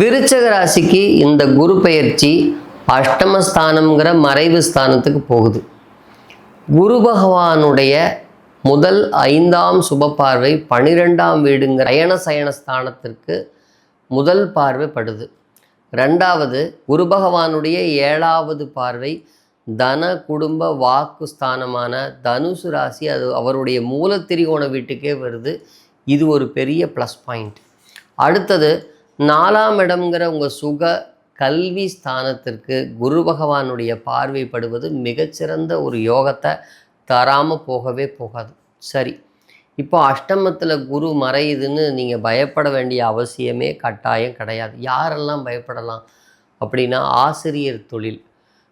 விருச்சக ராசிக்கு இந்த குரு பெயர்ச்சி அஷ்டமஸ்தானம்ங்கிற மறைவு ஸ்தானத்துக்கு போகுது. குரு பகவானுடைய முதல் ஐந்தாம் சுப பார்வை பனிரெண்டாம் வீடுங்கிற அயன சயன ஸ்தானத்திற்கு முதல் பார்வை படுது. ரெண்டாவது குரு பகவானுடைய ஏழாவது பார்வை தன குடும்ப வாக்கு ஸ்தானமான தனுசு ராசி அது அவருடைய மூலத்திரிகோண வீட்டுக்கே வருது. இது ஒரு பெரிய ப்ளஸ் பாயிண்ட் அடுத்தது நாலாம் இடம்ங்கிற உங்கள் சுக கல்வி ஸ்தானத்திற்கு குரு பகவானுடைய பார்வைப்படுவது மிகச்சிறந்த ஒரு யோகத்தை தராமல் போகவே போகாது. சரி. இப்போ அஷ்டமத்தில் குரு மறையுதுன்னு நீங்கள் பயப்பட வேண்டிய அவசியமே கட்டாயம் கிடையாது. யாரெல்லாம் பயப்படலாம்? அப்படின்னா ஆசிரியர் தொழில்.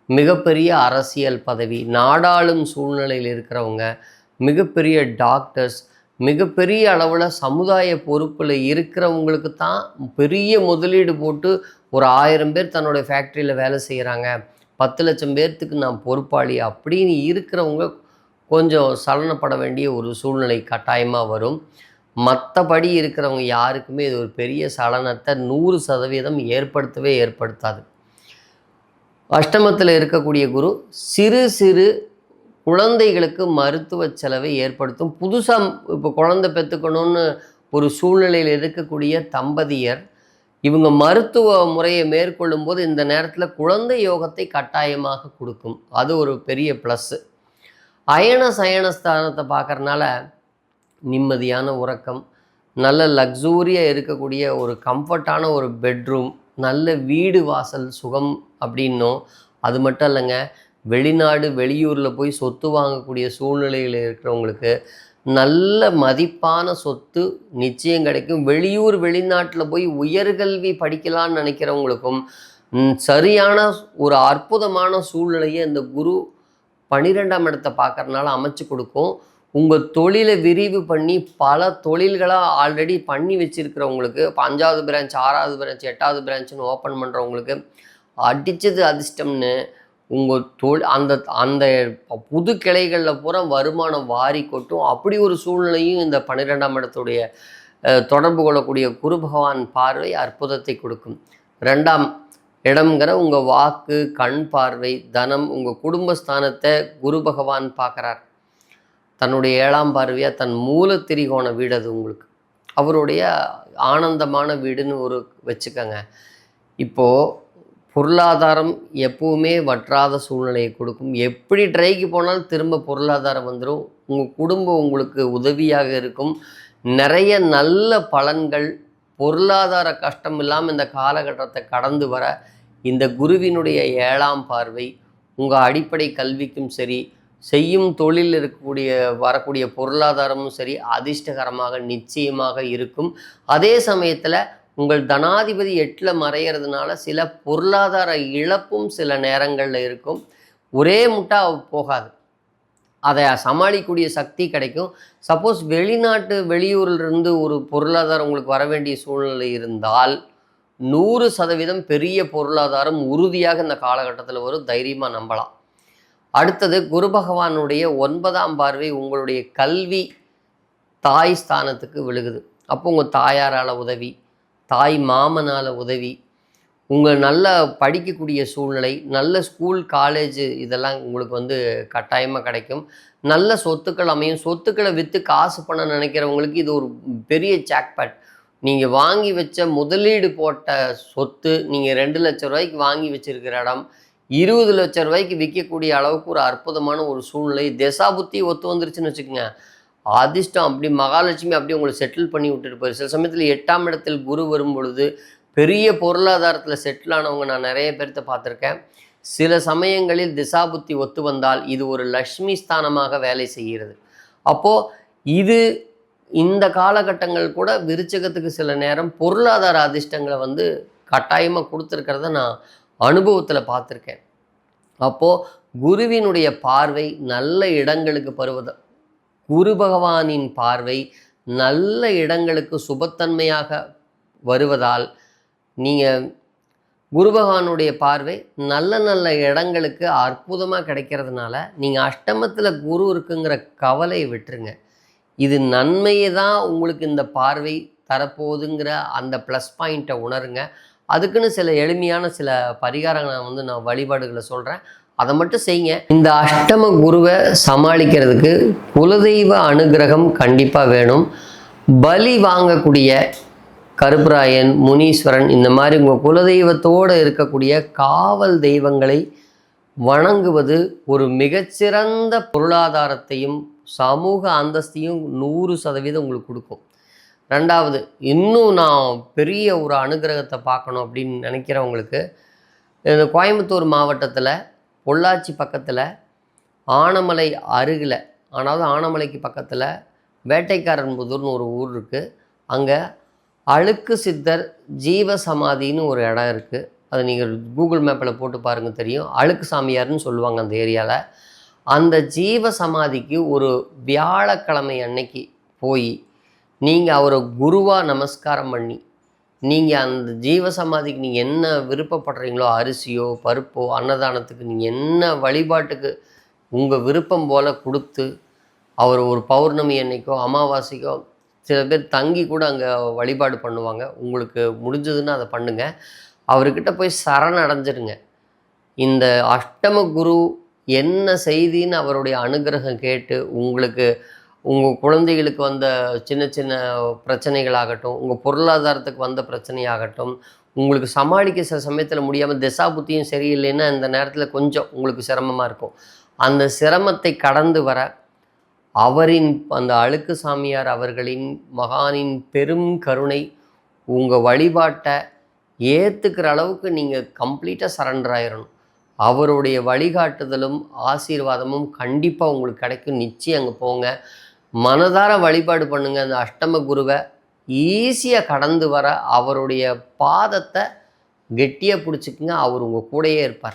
மிகப்பெரிய அரசியல் பதவி. நாடாளும் சூழ்நிலையில் இருக்கிறவங்க. மிகப்பெரிய டாக்டர்ஸ். மிகப்பெரிய அளவில் சமுதாய பொறுப்பில் இருக்கிறவங்களுக்கு தான் பெரிய முதலீடு போட்டு ஒரு ஆயிரம் பேர் தன்னோட ஃபேக்ட்ரியில் வேலை செய்கிறாங்க பத்து லட்சம் பேர்த்துக்கு நான் பொறுப்பாளி அப்படின்னு இருக்கிறவங்க கொஞ்சம் சலனப்பட வேண்டிய ஒரு சூழ்நிலை கட்டாயமாக வரும். மற்றபடி இருக்கிறவங்க யாருக்குமே இது ஒரு பெரிய சலனத்தை நூறு சதவீதம் ஏற்படுத்தவே ஏற்படுத்தாது. அஷ்டமத்தில் இருக்கக்கூடிய குரு சிறு சிறு குழந்தைகளுக்கு மருத்துவ செலவை ஏற்படுத்தும். புதுசாக இப்போ குழந்தை பெற்றுக்கணும்னு ஒரு சூழ்நிலையில் இருக்கக்கூடிய தம்பதியர் இவங்க மருத்துவ முறையை மேற்கொள்ளும் போது இந்த நேரத்தில் குழந்தை யோகத்தை கட்டாயமாக கொடுக்கும். அது ஒரு பெரிய ப்ளஸ்ஸு அயன சயன ஸ்தானத்தை நிம்மதியான உறக்கம் நல்ல லக்ஸூரியாக இருக்கக்கூடிய ஒரு கம்ஃபர்ட்டான ஒரு பெட்ரூம் நல்ல வீடு வாசல் சுகம் அப்படின்னும். அது மட்டும் இல்லைங்க வெளிநாடு வெளியூரில் போய் சொத்து வாங்கக்கூடிய சூழ்நிலையில் இருக்கிறவங்களுக்கு நல்ல மதிப்பான சொத்து நிச்சயம் கிடைக்கும். வெளியூர் வெளிநாட்டில் போய் உயர்கல்வி படிக்கலான்னு நினைக்கிறவங்களுக்கும் சரியான ஒரு அற்புதமான சூழ்நிலையை இந்த குரு பன்னிரெண்டாம் இடத்தை பார்க்குறதுனால அமைச்சு கொடுக்கும். உங்கள் தொழிலை விரிவு பண்ணி பல தொழில்களாக ஆல்ரெடி பண்ணி வச்சுருக்கிறவங்களுக்கு அஞ்சாவது பிரான்ச் ஆறாவது பிரான்ச் எட்டாவது பிரான்ச்சுன்னு ஓப்பன் பண்ணுறவங்களுக்கு அடித்தது அதிர்ஷ்டம்னு உங்கள் தொழில் அந்த அந்த புது கிளைகளில் பூரா வருமானம் வாரி கொட்டும். அப்படி ஒரு சூழ்நிலையும் இந்த பன்னிரெண்டாம் இடத்துடைய தொடர்பு கொள்ளக்கூடிய குரு பகவான் பார்வை அற்புதத்தை கொடுக்கும். ரெண்டாம் இடம்ங்கிற உங்கள் வாக்கு கண் பார்வை தனம் உங்கள் குடும்பஸ்தானத்தை குரு பகவான் பார்க்குறார். தன்னுடைய ஏழாம் பார்வையாக தன் மூல திரிகோண வீடு அது உங்களுக்கு. அவருடைய ஆனந்தமான வீடுன்னு ஒரு வச்சுக்கோங்க. இப்போது பொருளாதாரம் எப்பவுமே வற்றாத சூழ்நிலையை கொடுக்கும். எப்படி ட்ரைக்கு போனாலும் திரும்ப பொருளாதாரம் வந்துடும் உங்கள் குடும்பம் உங்களுக்கு உதவியாக இருக்கும். நிறைய நல்ல பலன்கள் பொருளாதார கஷ்டம் இல்லாமல் இந்த காலகட்டத்தை கடந்து வர இந்த குருவினுடைய ஏழாம் பார்வை உங்கள் அடிப்படை கல்விக்கும் சரி செய்யும் தொழில் இருக்கக்கூடிய வரக்கூடிய பொருளாதாரமும் சரி அதிர்ஷ்டகரமாக நிச்சயமாக இருக்கும். அதே சமயத்தில் உங்கள் தனாதிபதி எட்டில் மறைகிறதுனால சில பொருளாதார இழப்பும் சில நேரங்களில் இருக்கும். ஒரே முட்டா போகாது. அதை சமாளிக்கக்கூடிய சக்தி கிடைக்கும். சப்போஸ் வெளிநாட்டு வெளியூரில் இருந்து ஒரு பொருளாதாரம் உங்களுக்கு வர வேண்டிய சூழ்நிலை இருந்தால் நூறு சதவீதம் பெரிய பொருளாதாரம் உறுதியாக இந்த காலகட்டத்தில் வரும். தைரியமாக நம்பலாம். அடுத்தது குரு பகவானுடைய ஒன்பதாம் பார்வை உங்களுடைய கல்வி தாய் ஸ்தானத்துக்கு விழுகுது. அப்போ உங்கள் தாயாரால் உதவி தாய் மாமனால் உதவி உங்கள் நல்ல படிக்கக்கூடிய சூழ்நிலை நல்ல ஸ்கூல் காலேஜ் இதெல்லாம் உங்களுக்கு வந்து கட்டாயமாக கிடைக்கும். நல்ல சொத்துக்கள் அமையும். சொத்துக்களை விற்று காசு பண்ண நினைக்கிறவங்களுக்கு இது ஒரு பெரிய ஜாக்பேட் நீங்கள் வாங்கி வச்ச முதலீடு போட்ட சொத்து நீங்கள் ரெண்டு லட்ச ரூபாய்க்கு வாங்கி வச்சிருக்கிற இடம் இருபது லட்ச ரூபாய்க்கு விற்கக்கூடிய அளவுக்கு ஒரு அற்புதமான ஒரு சூழ்நிலை. தசாபுத்தி ஒத்து வந்துருச்சுன்னு வச்சுக்கோங்க. அதிர்ஷ்டம் அப்படி மகாலட்சுமி அப்படி உங்களை செட்டில் பண்ணி விட்டுருப்பார் சில சமயத்தில் எட்டாம் இடத்தில் குரு வரும் பொழுது பெரிய பொருளாதாரத்தில் செட்டில் ஆனவங்க நான் நிறைய பேர்த்த பார்த்துருக்கேன். சில சமயங்களில் திசாபுத்தி ஒத்து வந்தால் இது ஒரு லக்ஷ்மி ஸ்தானமாக வேலை செய்கிறது. அப்போது இது இந்த காலகட்டங்கள் கூட விருச்சகத்துக்கு சில நேரம் பொருளாதார அதிர்ஷ்டங்களை வந்து கட்டாயமாக கொடுத்துருக்கிறத நான் அனுபவத்தில் பார்த்துருக்கேன். அப்போது குருவினுடைய பார்வை நல்ல இடங்களுக்கு பருவத குரு பகவானின் பார்வை நல்ல இடங்களுக்கு சுபத்தன்மையாக வருவதால் நீங்கள் குரு பகவானுடைய பார்வை நல்ல நல்ல இடங்களுக்கு அற்புதமாக கிடைக்கிறதுனால நீங்கள் அஷ்டமத்தில் குரு இருக்குங்கிற கவலையை விட்டுருங்க. இது நன்மையை தான் உங்களுக்கு இந்த பார்வை தரப்போகுதுங்கிற அந்த ப்ளஸ் பாயிண்ட்டை உணருங்க. அதுக்குன்னு சில எளிமையான சில பரிகாரங்களை வந்து நான் வழிபாடுகளை சொல்கிறேன் அதை மட்டும் செய்யுங்க. இந்த அஷ்டம குருவை சமாளிக்கிறதுக்கு குலதெய்வ அனுகிரகம் கண்டிப்பாக வேணும். பலி வாங்கக்கூடிய கருப்பராயன் முனீஸ்வரன் இந்த மாதிரி உங்கள் குலதெய்வத்தோடு இருக்கக்கூடிய காவல் தெய்வங்களை வணங்குவது ஒரு மிகச்சிறந்த பொருளாதாரத்தையும் சமூக அந்தஸ்தையும் நூறு சதவீதம் உங்களுக்கு கொடுக்கும். ரெண்டாவது இன்னும் நான் பெரிய ஒரு அனுகிரகத்தை பார்க்கணும் அப்படின்னு நினைக்கிறவங்களுக்கு இந்த கோயம்புத்தூர் மாவட்டத்தில் பொள்ளாச்சி பக்கத்தில் ஆனமலை அருகில் அதாவது ஆனமலைக்கு பக்கத்தில் வேட்டைக்காரன்புதூர்னு ஒரு ஊர் இருக்குது அங்கே அழுக்கு சித்தர் ஜீவ சமாதின்னு ஒரு இடம் இருக்குது அது நீங்கள் கூகுள் மேப்பில் போட்டு பாருங்கள் தெரியும். அழுக்கு சாமியார்னு சொல்லுவாங்க அந்த ஏரியாவில் அந்த ஜீவ சமாதிக்கு ஒரு வியாழக்கிழமை அன்னைக்கு போய் நீங்கள் அவரை குருவாக நமஸ்காரம் பண்ணி நீங்கள் அந்த ஜீவ சமாதிக்கு நீங்கள் என்ன விருப்பப்படுறீங்களோ அரிசியோ பருப்போ அன்னதானத்துக்கு நீங்கள் என்ன வழிபாட்டுக்கு உங்கள் விருப்பம் போல் கொடுத்து அவர் ஒரு பௌர்ணமி அன்னைக்கோ அமாவாசைக்கோ சில பேர் தங்கி கூட அங்கே வழிபாடு பண்ணுவாங்க. உங்களுக்கு முடிஞ்சதுன்னா அதை பண்ணுங்கள் அவர்கிட்ட போய் சரணடைஞ்சிருங்க இந்த அஷ்டம குரு என்ன செய்தின்னு அவருடைய அனுகிரகம் கேட்டு உங்களுக்கு உங்கள் குழந்தைகளுக்கு வந்த சின்ன சின்ன பிரச்சனைகளாகட்டும் உங்கள் பொருளாதாரத்துக்கு வந்த பிரச்சனையாகட்டும் உங்களுக்கு சமாளிக்க சில சமயத்தில் முடியாமல் திசா புத்தியும் சரியில்லைன்னா இந்த நேரத்தில் கொஞ்சம் உங்களுக்கு சிரமமாக இருக்கும். அந்த சிரமத்தை கடந்து வர அவரின் அந்த அழுக்கு சாமியார் அவர்களின் மகானின் பெரும் கருணை உங்கள் வழிபாட்டை ஏற்றுக்கிற அளவுக்கு நீங்கள் கம்ப்ளீட்டாக சரண்டர் ஆயிடணும் அவருடைய வழிகாட்டுதலும் ஆசீர்வாதமும் கண்டிப்பாக உங்களுக்கு கிடைக்கும். நிச்சயம் அங்கே போங்க. மனதார வழிபாடு பண்ணுங்கள் அந்த அஷ்டம குருவை ஈஸியாக கடந்து வர அவருடைய பாதத்தை கெட்டியாக பிடிச்சிக்குங்க. அவர் உங்கள் கூடயே இருப்பார்.